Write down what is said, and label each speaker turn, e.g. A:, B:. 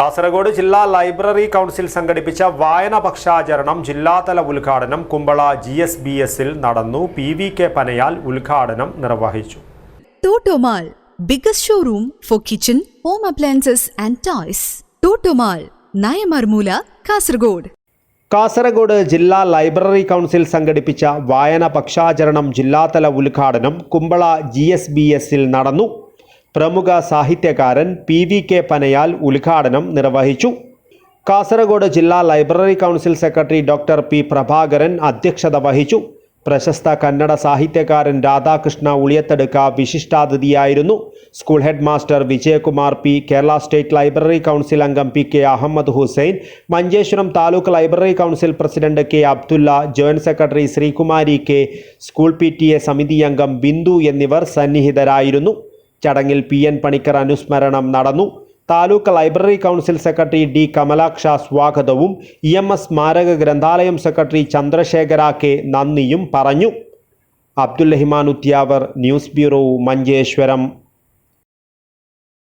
A: കാസർഗോഡ് ജില്ലാ library council സംഘടിപ്പിച്ച വായന പക്ഷാചരണം ജില്ലാതല ഉദ്ഘാടനം കുമ്പള ജി എസ് ബി എസിൽ നടന്നു. പി വി കെ പനയാൽ ഉദ്ഘാടനം നിർവഹിച്ചു.
B: Totomall biggest showroom for kitchen home appliances and toys. Totomall Nayamarmoola Kasaragod.
A: Kasaragod ജില്ലാ ലൈബ്രറി കൗൺസിൽ സംഘടിപ്പിച്ച വായന പക്ഷാചരണം ജില്ലാതല ഉദ്ഘാടനം കുമ്പള ജി എസ് ബി എസിൽ നടന്നു. പ്രമുഖ സാഹിത്യകാരൻ പി വി കെ പനയാൽ ഉദ്ഘാടനം നിർവഹിച്ചു. കാസർഗോഡ് ജില്ലാ library council secretary doctor P Prabhakaran അധ്യക്ഷത വഹിച്ചു. പ്രശസ്ത കന്നഡ സാഹിത്യകാരൻ Radhakrishna Uliyathaduka വിശിഷ്ടാതിഥിയായിരുന്നു. School head master Vijayakumar P Kerala state library council അംഗം P K Ahammed Hussain Manjeshwaram taluk library council president K Abdulla joint secretary Sreekumari K school P സമിതി അംഗം ബിന്ദു എന്നിവർ സന്നിഹിതരായിരുന്നു. ചടങ്ങിൽ പി എൻ പണിക്കർ അനുസ്മരണം നടന്നു. Taluk library council secretary D Kamalaksha സ്വാഗതവും E M S സ്മാരക ഗ്രന്ഥാലയം സെക്രട്ടറി ചന്ദ്രശേഖര കെ നന്ദിയും പറഞ്ഞു. Abdul Rahiman Uthyavar news bureau Manjeshwaram.